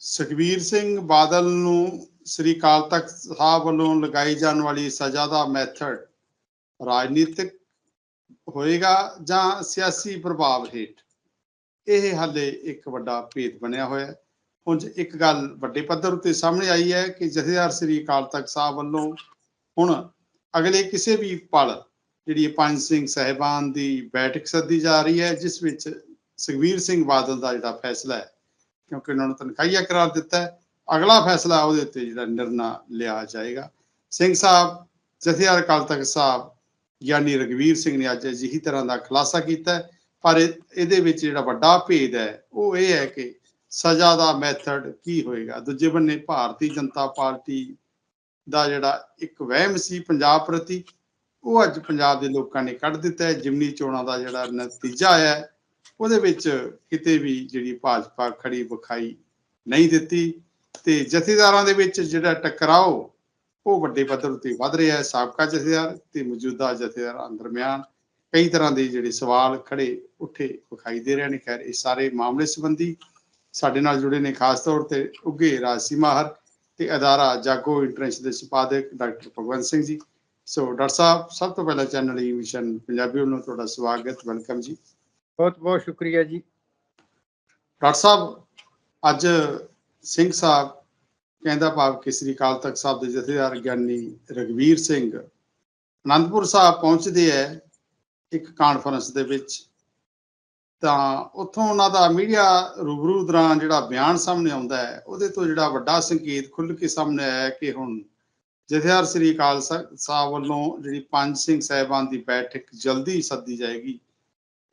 ਸੁਖਬੀਰ ਸਿੰਘ ਬਾਦਲ ਨੂੰ ਸ੍ਰੀ ਅਕਾਲ ਤਖਤ ਸਾਹਿਬ ਵੱਲੋਂ ਲਗਾਈ ਜਾਣ ਵਾਲੀ ਸਜ਼ਾ ਦਾ ਮੈਥਡ ਰਾਜਨੀਤਿਕ ਹੋਏਗਾ ਜਾਂ ਸਿਆਸੀ ਪ੍ਰਭਾਵ ਹੇਠ? ਇਹ ਹਾਲੇ ਇੱਕ ਵੱਡਾ ਭੇਦ ਬਣਿਆ ਹੋਇਆ ਹੈ। ਹੁਣ ਇੱਕ ਗੱਲ ਵੱਡੇ ਪੱਧਰ ਉੱਤੇ ਸਾਹਮਣੇ ਆਈ ਹੈ ਕਿ ਜਥੇਦਾਰ ਸ੍ਰੀ ਅਕਾਲ ਤਖਤ ਸਾਹਿਬ ਵੱਲੋਂ ਹੁਣ ਅਗਲੇ ਕਿਸੇ ਵੀ ਪਲ ਜਿਹੜੀ ਪੰਜ ਸਿੰਘ ਸਹਿਬਾਨ ਦੀ ਬੈਠਕ ਸੱਦੀ ਜਾ ਰਹੀ ਹੈ, ਜਿਸ ਵਿੱਚ ਸੁਖਬੀਰ ਸਿੰਘ ਬਾਦਲ ਦਾ ਜਿਹੜਾ ਫੈਸਲਾ ਹੈ ਕਿਉਂਕਿ ਉਹਨਾਂ ਨੂੰ ਤਨਖਾਹੀਆ ਕਰਾਰ ਦਿੱਤਾ ਹੈ। ਅਗਲਾ ਫੈਸਲਾ ਉਹਦੇ ਉੱਤੇ ਜਿਹੜਾ ਨਿਰਣਾ ਲਿਆ ਜਾਏਗਾ। ਸਿੰਘ ਸਾਹਿਬ, ਜਥੇਦਾਰ ਅਕਾਲ ਤਖਤ ਸਾਹਿਬ ਯਾਨੀ ਰਗਵੀਰ ਸਿੰਘ ਨੇ ਅੱਜ ਅਜਿਹੀ ਤਰ੍ਹਾਂ ਦਾ ਖੁਲਾਸਾ ਕੀਤਾ ਪਰ ਇਹਦੇ ਵਿੱਚ ਜਿਹੜਾ ਵੱਡਾ ਭੇਦ ਹੈ, ਉਹ ਇਹ ਹੈ ਕਿ ਸਜ਼ਾ ਦਾ ਮੈਥਡ ਕੀ ਹੋਏਗਾ? ਦੂਜੇ ਬੰਨੇ ਭਾਰਤੀ ਜਨਤਾ ਪਾਰਟੀ ਦਾ ਜਿਹੜਾ ਇੱਕ ਵਹਿਮ ਸੀ ਪੰਜਾਬ ਪ੍ਰਤੀ, ਉਹ ਅੱਜ ਪੰਜਾਬ ਦੇ ਲੋਕਾਂ ਨੇ ਕੱਢ ਦਿੱਤਾ ਹੈ। ਜਿਮਨੀ ਚੋਣਾਂ ਦਾ ਜਿਹੜਾ ਨਤੀਜਾ ਆਇਆ ਹੈ ਉਹਦੇ ਵਿੱਚ ਕਿਤੇ ਵੀ ਜਿਹੜੀ ਭਾਜਪਾ ਖੜੀ ਵਿਖਾਈ ਨਹੀਂ ਦਿੱਤੀ ਤੇ ਜਥੇਦਾਰਾਂ ਦੇ ਵਿੱਚ ਜਿਹੜਾ ਟਕਰਾਓ, ਉਹ ਵੱਡੇ ਪੱਧਰ ਉੱਤੇ ਵੱਧ ਰਿਹਾ ਹੈ। ਸਾਬਕਾ ਜਥੇਦਾਰ ਤੇ ਮੌਜੂਦਾ ਜਥੇਦਾਰਾਂ ਦਰਮਿਆਨ ਕਈ ਤਰ੍ਹਾਂ ਦੇ ਜਿਹੜੇ ਸਵਾਲ ਖੜੇ ਉੱਠੇ ਵਿਖਾਈ ਦੇ ਰਹੇ ਨੇ। ਖੈਰ, ਇਹ ਸਾਰੇ ਮਾਮਲੇ ਸੰਬੰਧੀ ਸਾਡੇ ਨਾਲ ਜੁੜੇ ਨੇ ਖਾਸ ਤੌਰ ਤੇ ਉੱਗੇ ਰਾਜਸੀ ਮਾਹਰ ਤੇ ਅਦਾਰਾ ਜਾਗੋ ਇੰਟਰਨੈਸ਼ਨਲ ਦੇ ਸੰਪਾਦਕ doctor Bhagwant Singh ji. So doctor ਸਾਹਿਬ, ਸਭ ਤੋਂ ਪਹਿਲਾਂ ਚੈਨਲ ਈ ਮਿਸ਼ਨ ਪੰਜਾਬੀ ਵੱਲੋਂ ਤੁਹਾਡਾ ਸਵਾਗਤ, ਵੈਲਕਮ ਜੀ। ਬਹੁਤ ਬਹੁਤ ਸ਼ੁਕਰੀਆ ਜੀ। ਡਾਕਟਰ ਸਾਹਿਬ, ਅੱਜ ਸਿੰਘ ਸਾਹਿਬ, ਕਹਿੰਦਾ ਭਾਵ ਕਿ ਸ੍ਰੀ ਅਕਾਲ ਤਖਤ ਸਾਹਿਬ ਦੇ ਜਥੇਦਾਰ ਗਿਆਨੀ ਰਗਵੀਰ ਸਿੰਘ ਅਨੰਦਪੁਰ ਸਾਹਿਬ ਪਹੁੰਚਦੇ ਹੈ ਇੱਕ ਕਾਨਫਰੰਸ ਦੇ ਵਿੱਚ। ਤਾਂ ਉੱਥੋਂ ਉਹਨਾਂ ਦਾ ਮੀਡੀਆ ਰੂਬਰੂ ਦੌਰਾਨ ਜਿਹੜਾ ਬਿਆਨ ਸਾਹਮਣੇ ਆਉਂਦਾ ਹੈ ਉਹਦੇ ਤੋਂ ਜਿਹੜਾ ਵੱਡਾ ਸੰਕੇਤ ਖੁੱਲ ਕੇ ਸਾਹਮਣੇ ਆਇਆ ਕਿ ਹੁਣ ਜਥੇਦਾਰ ਸ੍ਰੀ ਅਕਾਲ ਸਾਹਿਬ ਵੱਲੋਂ ਜਿਹੜੀ ਪੰਜ ਸਿੰਘ ਸਾਹਿਬਾਨ ਦੀ ਬੈਠਕ ਜਲਦੀ ਸੱਦੀ ਜਾਏਗੀ।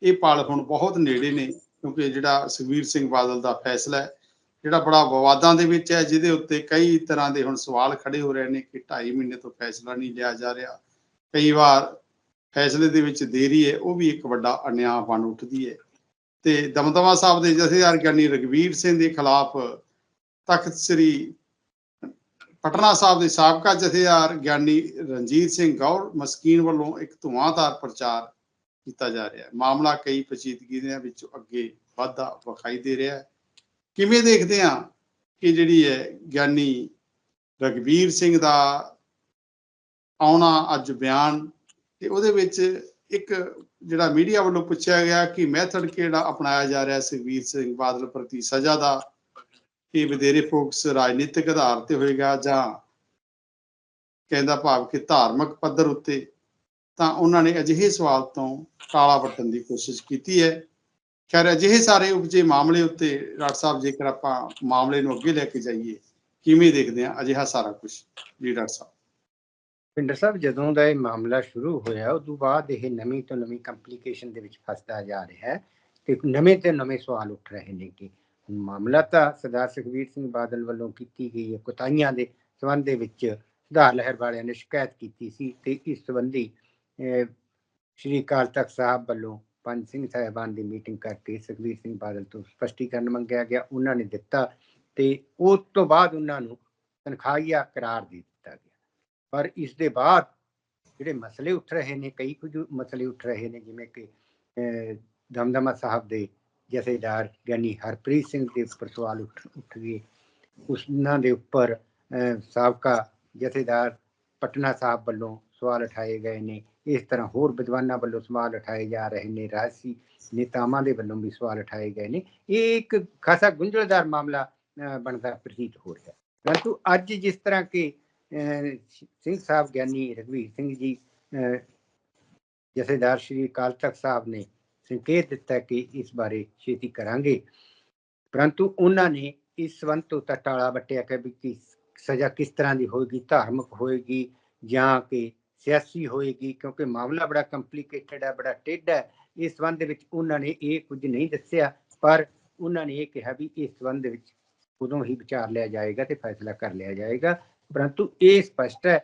ਇਹ ਪਲ ਹੁਣ ਬਹੁਤ ਨੇੜੇ ਨੇ, ਕਿਉਂਕਿ ਜਿਹੜਾ ਸੁਖਬੀਰ ਸਿੰਘ ਬਾਦਲ ਦਾ ਫੈਸਲਾ ਹੈ, ਜਿਹੜਾ ਬੜਾ ਵਿਵਾਦਾਂ ਦੇ ਵਿੱਚ ਹੈ, ਜਿਹਦੇ ਉੱਤੇ ਕਈ ਤਰ੍ਹਾਂ ਦੇ ਹੁਣ ਸਵਾਲ ਖੜੇ ਹੋ ਰਹੇ ਨੇ ਕਿ 2.5 ਮਹੀਨੇ ਤੋਂ ਫੈਸਲਾ ਨਹੀਂ ਲਿਆ ਜਾ ਰਿਹਾ। ਕਈ ਵਾਰ ਫੈਸਲੇ ਦੇ ਵਿੱਚ ਦੇਰੀ ਹੈ, ਉਹ ਵੀ ਇੱਕ ਵੱਡਾ ਅਨਿਆਂ ਬਣ ਉੱਠਦੀ ਹੈ। ਤੇ ਦਮਦਮਾ ਸਾਹਿਬ ਦੇ ਜਥੇਦਾਰ ਗਿਆਨੀ ਰਗਵੀਰ ਸਿੰਘ ਦੇ ਖਿਲਾਫ ਤਖਤ ਸ੍ਰੀ ਪਟਨਾ ਸਾਹਿਬ ਦੇ ਸਾਬਕਾ ਜਥੇਦਾਰ ਗਿਆਨੀ ਰਣਜੀਤ ਸਿੰਘ ਗੌਰ ਮਸਕੀਨ ਵੱਲੋਂ ਇੱਕ ਧੁਆਂਧਾਰ ਪ੍ਰਚਾਰ ਕੀਤਾ ਜਾ ਰਿਹਾ ਹੈ। ਮਾਮਲਾ ਕਈ ਪੇਚੀਦਗੀ ਦੇ ਵਿੱਚ ਅੱਗੇ ਵਾਧਾ ਵਿਖਾਈ ਦੇ ਰਿਹਾ ਹੈ। ਕਿਵੇਂ ਦੇਖਦੇ ਆ ਕਿ ਜਿਹੜੀ ਹੈ ਗਿਆਨੀ ਰਗਵੀਰ ਸਿੰਘ ਦਾ ਆਉਣਾ ਅੱਜ ਬਿਆਨ ਤੇ ਉਹਦੇ ਵਿੱਚ ਇੱਕ ਜਿਹੜਾ ਮੀਡੀਆ ਵੱਲੋਂ ਪੁੱਛਿਆ ਗਿਆ ਕਿ ਮੈਥਡ ਕਿਹੜਾ ਅਪਣਾਇਆ ਜਾ ਰਿਹਾ ਸੁਖਬੀਰ ਸਿੰਘ ਬਾਦਲ ਪ੍ਰਤੀ ਸਜ਼ਾ ਦਾ ਇਹ ਵਧੇਰੇ ਫੋਕਸ ਰਾਜਨੀਤਿਕ ਆਧਾਰ ਤੇ ਹੋਏਗਾ ਜਾਂ ਕਹਿੰਦਾ ਭਾਵ ਕਿ ਧਾਰਮਿਕ ਪੱਧਰ ਉੱਤੇ ਤਾਂ ਉਹਨਾਂ ਨੇ ਅਜਿਹੇ ਸਵਾਲ ਤੋਂ ਕਾਲਾ ਵੱਟਣ ਦੀ ਕੋਸ਼ਿਸ਼ ਕੀਤੀ ਹੈ। ਖੈਰ, ਅਜਿਹੇ ਸਾਰੇ ਉਪਜੇ ਮਾਮਲੇ ਉੱਤੇ ਡਾਕਟਰ ਸਾਹਿਬ, ਜੇਕਰ ਆਪਾਂ ਮਾਮਲੇ ਨੂੰ ਅੱਗੇ ਲੈ ਕੇ ਜਾਈਏ, ਕਿਵੇਂ ਦੇਖਦੇ ਆ ਅਜਿਹਾ ਸਾਰਾ ਕੁਝ? ਜੀ ਡਾਕਟਰ ਸਾਹਿਬ। ਪਿੰਡਰ ਸਾਹਿਬ, ਜਦੋਂ ਦਾ ਇਹ ਮਾਮਲਾ ਸ਼ੁਰੂ ਹੋਇਆ ਉਸ ਤੋਂ ਬਾਅਦ ਇਹ ਨਵੀਂ ਤੋਂ ਨਵੀਂ ਕੰਪਲਿਕੇਸ਼ਨ ਦੇ ਵਿੱਚ ਫਸਦਾ ਜਾ ਰਿਹਾ ਹੈ ਤੇ ਨਵੇਂ ਤੇ ਨਵੇਂ ਸਵਾਲ ਉੱਠ ਰਹੇ ਨੇ ਕਿ ਮਾਮਲਾ ਤਾਂ ਸਰਦਾਰ ਸੁਖਬੀਰ ਸਿੰਘ ਬਾਦਲ ਵੱਲੋਂ ਕੀਤੀ ਗਈ ਹੈ। ਕੁਤਾਈਆਂ ਦੇ ਸੰਬੰਧ ਦੇ ਵਿੱਚ ਸੁਧਾਰ ਲਹਿਰ ਵਾਲਿਆਂ ਨੇ ਸ਼ਿਕਾਇਤ ਕੀਤੀ ਸੀ ਤੇ ਇਸ ਸੰਬੰਧੀ ਸ਼੍ਰੀ ਅਕਾਲ ਤਖਤ ਸਾਹਿਬ ਵੱਲੋਂ ਪੰਜ ਸਿੰਘ ਸਾਹਿਬਾਨ ਦੀ ਮੀਟਿੰਗ ਕਰਕੇ ਸੁਖਬੀਰ ਸਿੰਘ ਬਾਦਲ ਤੋਂ ਸਪਸ਼ਟੀਕਰਨ ਮੰਗਿਆ ਗਿਆ, ਉਹਨਾਂ ਨੇ ਦਿੱਤਾ ਤੇ ਉਸ ਤੋਂ ਬਾਅਦ ਉਹਨਾਂ ਨੂੰ ਤਨਖਾਹੀਆ ਕਰਾਰ ਦੇ ਦਿੱਤਾ ਗਿਆ। ਪਰ ਇਸ ਦੇ ਬਾਅਦ ਜਿਹੜੇ ਮਸਲੇ ਉੱਠ ਰਹੇ ਨੇ, ਕਈ ਕੁਝ ਮਸਲੇ ਉੱਠ ਰਹੇ ਨੇ, ਜਿਵੇਂ ਕਿ ਦਮਦਮਾ ਸਾਹਿਬ ਦੇ ਜਥੇਦਾਰ ਗਿਆਨੀ ਹਰਪ੍ਰੀਤ ਸਿੰਘ ਦੇ ਉੱਪਰ ਸਵਾਲ ਉੱਠ ਉੱਠ ਗਏ। ਉਹਨਾਂ ਦੇ ਉੱਪਰ ਸਾਬਕਾ ਜਥੇਦਾਰ ਪਟਨਾ ਸਾਹਿਬ ਵੱਲੋਂ ਸਵਾਲ ਉਠਾਏ ਗਏ ਨੇ। ਇਸ ਤਰ੍ਹਾਂ ਹੋਰ ਵਿਦਵਾਨਾਂ ਵੱਲੋਂ ਸਵਾਲ ਉਠਾਏ ਜਾ ਰਹੇ ਨੇ ਰਾਜਸੀ ਨੇਤਾਵਾਂ ਦੇ ਵੱਲੋਂ ਵੀ ਸਵਾਲ ਉਠਾਏ ਗਏ ਨੇ। ਇਹ ਇੱਕ ਖਾਸਾ ਗੁੰਝਲਦਾਰ ਮਾਮਲਾ ਬਣਦਾ ਪ੍ਰਤੀਤ ਹੋ ਰਿਹਾ ਪਰੰਤੂ ਅੱਜ ਜਿਸ ਤਰ੍ਹਾਂ ਕਿ ਸਿੰਘ ਸਾਹਿਬ ਗਿਆਨੀ ਰਘਵੀਰ ਸਿੰਘ ਜੀ ਅਹ, ਜਥੇਦਾਰ ਸ਼੍ਰੀ ਅਕਾਲ ਤਖਤ ਸਾਹਿਬ ਨੇ ਸੰਕੇਤ ਦਿੱਤਾ ਕਿ ਇਸ ਬਾਰੇ ਛੇਤੀ ਕਰਾਂਗੇ। ਪਰੰਤੂ ਉਹਨਾਂ ਨੇ ਇਸ ਸੰਬੰਧ ਤੋਂ ਟਾਲਾ ਵੱਟਿਆ ਕਿ ਵੀ ਸਜ਼ਾ ਕਿਸ ਤਰ੍ਹਾਂ ਦੀ ਹੋਏਗੀ ਧਾਰਮਿਕ ਹੋਏਗੀ ਜਾਂ ਕਿ ਸਿਆਸੀ ਹੋਏਗੀ, ਕਿਉਂਕਿ ਮਾਮਲਾ ਬੜਾ ਕੰਪਲਿਕੇਟਡ ਹੈ, ਬੜਾ ਟੇਢਾ ਹੈ। ਇਸ ਸੰਬੰਧ ਵਿੱਚ ਉਹਨਾਂ ਨੇ ਇਹ ਕੁਝ ਨਹੀਂ ਦੱਸਿਆ, ਪਰ ਉਹਨਾਂ ਨੇ ਇਹ ਕਿਹਾ ਵੀ ਇਸ ਸੰਬੰਧ ਵਿੱਚ ਉਦੋਂ ਹੀ ਵਿਚਾਰ ਲਿਆ ਜਾਏਗਾ ਤੇ ਫੈਸਲਾ ਕਰ ਲਿਆ ਜਾਏਗਾ। ਪਰੰਤੂ ਇਹ ਸਪਸ਼ਟ ਹੈ,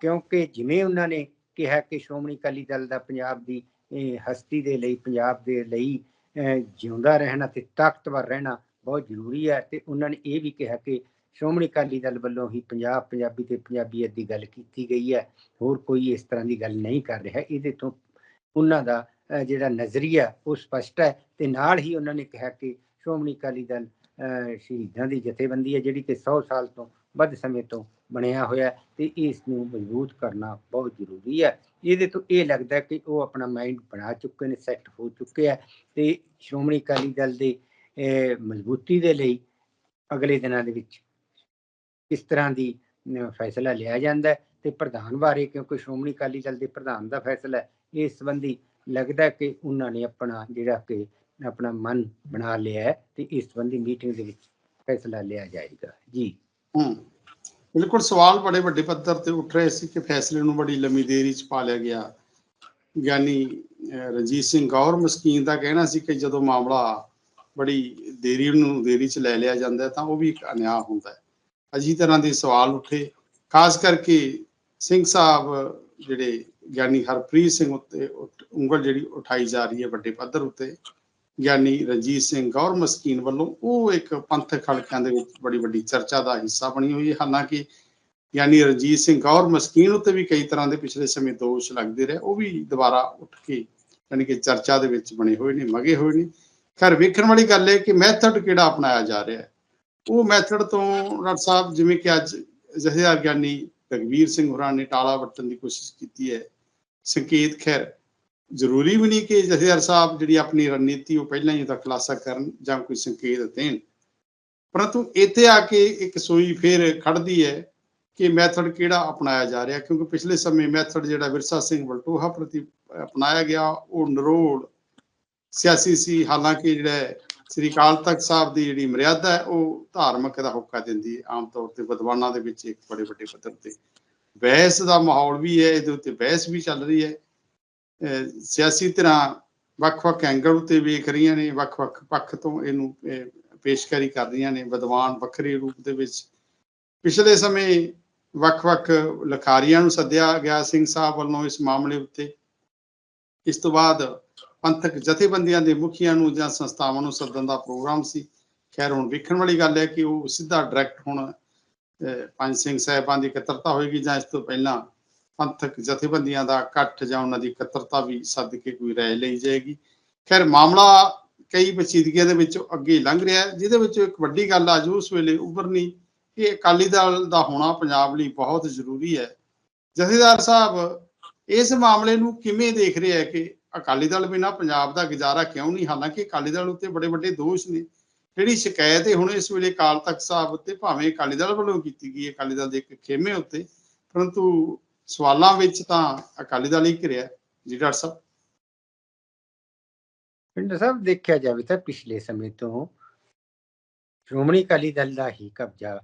ਕਿਉਂਕਿ ਜਿਵੇਂ ਉਹਨਾਂ ਨੇ ਕਿਹਾ ਕਿ ਸ਼੍ਰੋਮਣੀ ਅਕਾਲੀ ਦਲ ਦਾ ਪੰਜਾਬ ਦੀ ਹਸਤੀ ਦੇ ਲਈ, ਪੰਜਾਬ ਦੇ ਲਈ ਜਿਉਂਦਾ ਰਹਿਣਾ ਤੇ ਤਾਕਤਵਰ ਰਹਿਣਾ ਬਹੁਤ ਜ਼ਰੂਰੀ ਹੈ ਤੇ ਉਹਨਾਂ ਨੇ ਇਹ ਵੀ ਕਿਹਾ ਕਿ ਸ਼੍ਰੋਮਣੀ ਅਕਾਲੀ ਦਲ ਵੱਲੋਂ ਹੀ ਪੰਜਾਬ, ਪੰਜਾਬੀ ਤੇ ਪੰਜਾਬੀਅਤ ਦੀ ਗੱਲ ਕੀਤੀ ਗਈ ਹੈ। ਹੋਰ ਕੋਈ ਇਸ ਤਰ੍ਹਾਂ ਦੀ ਗੱਲ ਨਹੀਂ ਕਰ ਰਿਹਾ। ਇਹਦੇ ਤੋਂ ਉਹਨਾਂ ਦਾ ਜਿਹੜਾ ਨਜ਼ਰੀਆ, ਉਹ ਸਪਸ਼ਟ ਹੈ ਤੇ ਨਾਲ ਹੀ ਉਹਨਾਂ ਨੇ ਕਿਹਾ ਕਿ ਸ਼੍ਰੋਮਣੀ ਅਕਾਲੀ ਦਲ ਸ਼ਹੀਦਾਂ ਦੀ ਜਥੇਬੰਦੀ ਹੈ, ਜਿਹੜੀ ਕਿ 100 ਸਾਲ ਤੋਂ ਵੱਧ ਸਮੇਂ ਤੋਂ ਬਣਿਆ ਹੋਇਆ ਹੈ ਤੇ ਇਸ ਨੂੰ ਮਜ਼ਬੂਤ ਕਰਨਾ ਬਹੁਤ ਜ਼ਰੂਰੀ ਹੈ। ਇਹਦੇ ਤੋਂ ਇਹ ਲੱਗਦਾ ਕਿ ਉਹ ਆਪਣਾ ਮਾਈਂਡ ਬਣਾ ਚੁੱਕੇ ਨੇ, ਸੈੱਟ ਹੋ ਚੁੱਕੇ ਆ ਤੇ ਸ਼੍ਰੋਮਣੀ ਅਕਾਲੀ ਦਲ ਦੇ ਮਜ਼ਬੂਤੀ ਦੇ ਲਈ ਅਗਲੇ ਦਿਨਾਂ ਦੇ ਵਿੱਚ ਕਿਸ ਤਰ੍ਹਾਂ ਦੀ ਫੈਸਲਾ ਲਿਆ ਜਾਂਦਾ ਹੈ ਤੇ ਪ੍ਰਧਾਨ ਬਾਰੇ ਕਿਉਂਕਿ ਸ਼੍ਰੋਮਣੀ ਅਕਾਲੀ ਦਲ ਦੇ ਪ੍ਰਧਾਨ ਦਾ ਫੈਸਲਾ ਹੈ, ਇਸ ਸੰਬੰਧੀ ਲੱਗਦਾ ਕਿ ਉਹਨਾਂ ਨੇ ਆਪਣਾ ਜਿਹੜਾ ਕਿ ਆਪਣਾ ਮਨ ਬਣਾ ਲਿਆ ਹੈ ਤੇ ਇਸ ਸੰਬੰਧੀ ਮੀਟਿੰਗ ਦੇ ਵਿੱਚ ਫੈਸਲਾ ਲਿਆ ਜਾਏਗਾ। ਜੀ। ਹੂੰ, ਬਿਲਕੁਲ ਸਵਾਲ ਬੜੇ ਵੱਡੇ ਪੱਧਰ ਤੇ ਉੱਠ ਰਹੇ ਸੀ ਕਿ ਫੈਸਲੇ ਨੂੰ ਬੜੀ ਲੰਮੀ ਦੇਰੀ ਚ ਪਾ ਲਿਆ ਗਿਆ। ਗਿਆਨੀ ਰਣਜੀਤ ਸਿੰਘ ਗੌਰ ਮਸਕੀਨ ਦਾ ਕਹਿਣਾ ਸੀ ਕਿ ਜਦੋਂ ਮਾਮਲਾ ਬੜੀ ਦੇਰੀ ਨੂੰ, ਦੇਰੀ ਚ ਲੈ ਲਿਆ ਜਾਂਦਾ ਤਾਂ ਉਹ ਵੀ ਇੱਕ ਅਨਿਆਂ ਹੁੰਦਾ ਹੈ। ਅਜੀ ਤਰ੍ਹਾਂ ਦੇ ਸਵਾਲ ਉੱਠੇ। ਖਾਸ ਕਰਕੇ ਸਿੰਘ ਸਾਹਿਬ, ਜਿਹੜੇ ਗਿਆਨੀ ਹਰਪ੍ਰੀਤ ਸਿੰਘ ਉੱਤੇ ਉਂਗਲ ਜਿਹੜੀ ਉਠਾਈ ਜਾ ਰਹੀ ਹੈ ਵੱਡੇ ਪੱਧਰ ਉੱਤੇ, ਗਿਆਨੀ ਰਣਜੀਤ ਸਿੰਘ ਗੌਰ ਮਸਕੀਨ ਵੱਲੋਂ, ਉਹ ਇੱਕ ਪੰਥਕ ਹਲਕਿਆਂ ਦੇ ਵਿੱਚ ਬੜੀ ਵੱਡੀ ਚਰਚਾ ਦਾ ਹਿੱਸਾ ਬਣੀ ਹੋਈ ਹੈ। ਹਾਲਾਂਕਿ ਗਿਆਨੀ ਰਣਜੀਤ ਸਿੰਘ ਗੌਰ ਮਸਕੀਨ ਉੱਤੇ ਵੀ ਕਈ ਤਰ੍ਹਾਂ ਦੇ ਪਿਛਲੇ ਸਮੇਂ ਦੋਸ਼ ਲੱਗਦੇ ਰਹੇ, ਉਹ ਵੀ ਦੁਬਾਰਾ ਉੱਠ ਕੇ ਯਾਨੀ ਕਿ ਚਰਚਾ ਦੇ ਵਿੱਚ ਬਣੇ ਹੋਏ ਨੇ, ਮਗੇ ਹੋਏ ਨੇ। ਖੈਰ, ਵੇਖਣ ਵਾਲੀ ਗੱਲ ਹੈ ਕਿ ਮੈਥਡ ਕਿਹੜਾ ਅਪਣਾਇਆ ਜਾ ਰਿਹਾ ਹੈ। ਉਹ ਮੈਥਡ ਤੋਂ ਡਾਕਟਰ ਸਾਹਿਬ, ਜਿਵੇਂ ਕਿ ਅੱਜ ਜਥੇਦਾਰ ਗਿਆਨੀ ਰਗਵੀਰ ਸਿੰਘ ਹੋਰਾਂ ਨੇ ਟਾਲਾ ਵੱਟਣ ਦੀ ਕੋਸ਼ਿਸ਼ ਕੀਤੀ ਹੈ, ਸੰਕੇਤ ਖੈਰ, ਜ਼ਰੂਰੀ ਵੀ ਨਹੀਂ ਕਿ ਜਥੇਦਾਰ ਸਾਹਿਬ ਜਿਹੜੀ ਆਪਣੀ ਰਣਨੀਤੀ ਉਹ ਪਹਿਲਾਂ ਹੀ ਤਾਂ ਖੁਲਾਸਾ ਕਰਨ ਜਾਂ ਕੋਈ ਸੰਕੇਤ ਦੇਣ। ਪਰੰਤੂ ਇੱਥੇ ਆ ਕੇ ਇੱਕ ਸੋਈ ਫੇਰ ਖੜਦੀ ਹੈ ਕਿ ਮੈਥਡ ਕਿਹੜਾ ਅਪਣਾਇਆ ਜਾ ਰਿਹਾ, ਕਿਉਂਕਿ ਪਿਛਲੇ ਸਮੇਂ ਮੈਥਡ ਜਿਹੜਾ ਵਿਰਸਾ ਸਿੰਘ ਵਲਟੋਹਾ ਪ੍ਰਤੀ ਅਪਣਾਇਆ ਗਿਆ, ਉਹ ਨਰੋੜ ਸਿਆਸੀ ਸੀ, ਹਾਲਾਂਕਿ ਜਿਹੜਾ ਸ੍ਰੀ ਅਕਾਲ ਤਖਤ ਸਾਹਿਬ ਦੀ ਜਿਹੜੀ ਮਰਿਆਦਾ ਹੈ, ਉਹ ਧਾਰਮਿਕ ਦਾ ਹੁੱਕਾ ਦਿੰਦੀ ਹੈ। ਆਮ ਤੌਰ ਤੇ ਵਿਦਵਾਨਾਂ ਦੇ ਵਿੱਚ ਇੱਕ ਬੜੇ ਵੱਡੇ ਪੱਧਰ ਤੇ ਬਹਿਸ ਦਾ ਮਾਹੌਲ ਵੀ ਹੈ, ਇਹਦੇ ਉੱਤੇ ਬਹਿਸ ਵੀ ਚੱਲ ਰਹੀ ਹੈ। ਸਿਆਸੀ ਧਿਰਾਂ ਵੱਖ-ਵੱਖ ਐਂਗਲ ਉੱਤੇ ਵੇਖ ਰਹੀਆਂ ਨੇ, ਵੱਖ-ਵੱਖ ਪੱਖ ਤੋਂ ਇਹਨੂੰ ਪੇਸ਼ਕਾਰੀ ਕਰ ਰਹੀਆਂ ਨੇ। ਵਿਦਵਾਨ ਵੱਖਰੇ ਰੂਪ ਦੇ ਵਿੱਚ ਪਿਛਲੇ ਸਮੇਂ ਵੱਖ-ਵੱਖ ਲਿਖਾਰੀਆਂ ਨੂੰ ਸੱਦਿਆ ਗਿਆ ਸਿੰਘ ਸਾਹਿਬ ਵੱਲੋਂ ਇਸ ਮਾਮਲੇ ਉੱਤੇ। ਇਸ ਤੋਂ ਬਾਅਦ ਪੰਥਕ ਜਥੇਬੰਦੀਆਂ ਦੇ ਮੁਖੀਆਂ ਨੂੰ ਜਾਂ ਸੰਸਥਾਵਾਂ ਨੂੰ ਸੱਦਣ ਦਾ ਪ੍ਰੋਗਰਾਮ ਸੀ। ਖੈਰ, ਹੁਣ ਵੇਖਣ ਵਾਲੀ ਗੱਲ ਹੈ ਕਿ ਉਹ ਸਿੱਧਾ ਡਾਇਰੈਕਟ ਹੁਣ ਪੰਜ ਸਿੰਘ ਸਾਹਿਬਾਂ ਦੀ ਇਕੱਤਰਤਾ ਹੋਏਗੀ ਜਾਂ ਇਸ ਤੋਂ ਪਹਿਲਾਂ ਪੰਥਕ ਜਥੇਬੰਦੀਆਂ ਦਾ ਇਕੱਠ ਜਾਂ ਉਹਨਾਂ ਦੀ ਇਕੱਤਰਤਾ ਵੀ ਸੱਦ ਕੇ ਕੋਈ ਰਾਏ ਲਈ ਜਾਏਗੀ। ਖੈਰ, ਮਾਮਲਾ ਕਈ ਪਚੀਦਗੀਆਂ ਦੇ ਵਿੱਚੋਂ ਅੱਗੇ ਲੰਘ ਰਿਹਾ ਜਿਹਦੇ ਵਿੱਚੋਂ ਇੱਕ ਵੱਡੀ ਗੱਲ ਆ ਜੋ ਉਸ ਵੇਲੇ ਉੱਭਰਨੀ ਕਿ ਅਕਾਲੀ ਦਲ ਦਾ ਹੋਣਾ ਪੰਜਾਬ ਲਈ ਬਹੁਤ ਜ਼ਰੂਰੀ ਹੈ। ਜਥੇਦਾਰ ਸਾਹਿਬ, ਇਸ ਮਾਮਲੇ ਨੂੰ ਕਿਵੇਂ ਦੇਖ ਰਿਹਾ ਹੈ ਕਿ ਅਕਾਲੀ ਦਲ ਬਿਨਾਂ ਪੰਜਾਬ ਦਾ ਗੁਜ਼ਾਰਾ ਕਿਉਂ ਨਹੀਂ? ਹਾਲਾਂਕਿ ਅਕਾਲੀ ਦਲ ਉੱਤੇ ਬੜੇ ਵੱਡੇ ਦੋਸ਼ ਨੇ। ਜਿਹੜੀ ਸ਼ਿਕਾਇਤ ਹੈ ਹੁਣ ਇਸ ਵੇਲੇ ਅਕਾਲ ਤਖਤ ਸਾਹਿਬ ਉੱਤੇ ਭਾਵੇਂ ਅਕਾਲੀ ਦਲ ਵੱਲੋਂ ਕੀਤੀ ਗਈ ਹੈ, ਅਕਾਲੀ ਦਲ ਦੇ ਇੱਕ ਖੇਮੇ ਉੱਤੇ, ਪਰੰਤੂ ਸਵਾਲਾਂ ਵਿੱਚ ਤਾਂ ਅਕਾਲੀ ਦਲ ਹੀ ਘਿਰਿਆ ਜੀ ਡਾਕਟਰ ਸਾਹਿਬ। ਪਿੰਡ ਸਾਹਿਬ, ਦੇਖਿਆ ਜਾਵੇ ਤਾਂ ਪਿਛਲੇ ਸਮੇਂ ਤੋਂ ਸ਼੍ਰੋਮਣੀ ਅਕਾਲੀ ਦਲ ਦਾ ਹੀ ਕਬਜ਼ਾ